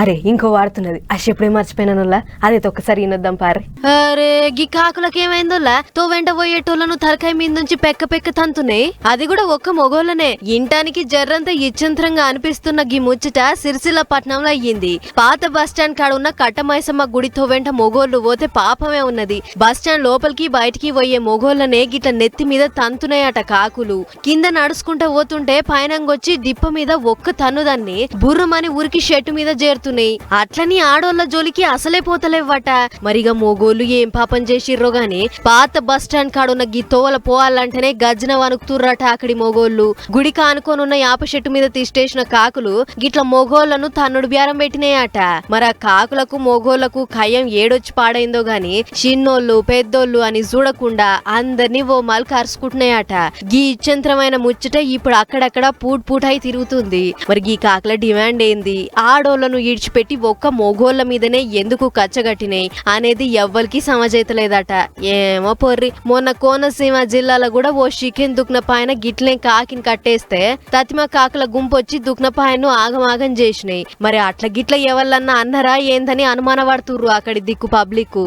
అరే ఇంకో వాడుతున్నది అసలు ఎప్పుడే మర్చిపోయినా అదైతే ఒక్కసారి వినొద్దాం పారే. అరే గీ కాకులకి ఏమైందోలా తో వెంట పోయేటోళ్ళను తలకాయ మీద నుంచి పెక్క పెక్క తంతున్నాయి. అది కూడా ఒక్క మొగోళ్ళనే. ఇంటానికి జర్రంతా ఇచ్చంత్రంగా అనిపిస్తున్న గీ ముచ్చట సిరిసిల్ల పట్నంలో అయ్యింది. పాత బస్ స్టాండ్ కాడ ఉన్న కట్టమైసమ్మ గుడితో వెంట మొగోళ్ళు పోతే పాపమే ఉన్నది. బస్ స్టాండ్ లోపలికి బయటికి పోయే మొగోళ్ళనే గిట్ల నెత్తి మీద తంతున్నాయట కాకులు. కింద నడుచుకుంటా పోతుంటే పైనంగొచ్చి దిప్ప మీద ఒక్క తన్నుదాన్ని బుర్రమని ఉరికి షెట్టు మీద చేరుతున్నాయి అట్లని ఆడోళ్ళ జోలికి అసలే పోతలేవట మరిగా మొగోళ్ళు ఏం పాపం చేసిర్రో గాని పాత బస్ స్టాండ్ కాడున్న గీ తోవల పోవాలంటేనే గజ్జన వణుకుతుర్రట అక్కడి మొగోళ్ళు. గుడి కానుకోనున్న యాప చెట్టు మీద తీసేసిన కాకులు గిట్ల మోగోళ్ళను తన్నుడు బేరం పెట్టినాయట. మరి ఆ కాకులకు మోగోళ్ళకు ఖయ్యం ఏడొచ్చి పాడైందో గాని చిన్నోళ్ళు పెద్దోళ్ళు అని చూడకుండా అందరినీ ఓ మల్ కరుచుకుంటున్నాయట గీ ఇచ్చంత్రమైన ముచ్చట ఇప్పుడు అక్కడక్కడ పూట్ పూటాయి తిరుగుతుంది. మరి గీ కాకుల డిమాండ్ ఏంది? ఆడోళ్ళను ఈడ్చిపెట్టి ఒక్క మొగోళ్ళ మీదనే ఎందుకు కచ్చగట్టినాయి అనేది ఎవ్వరికి సమజైతలేదట. ఏమో పొర్రి మొన్న కోనసీమ జిల్లాలో కూడా ఓ చికెన్ దుక్నపాయన గిట్లే కాకిని కట్టేస్తే తతిమ కాకుల గుంపొచ్చి దుక్నపాయను ఆగమాగం చేసినాయి. మరి అట్ల గిట్ల ఎవళ్ళన్నా అన్నరా ఏందని అనుమానపడుతుర్రు అక్కడి దిక్కు పబ్లిక్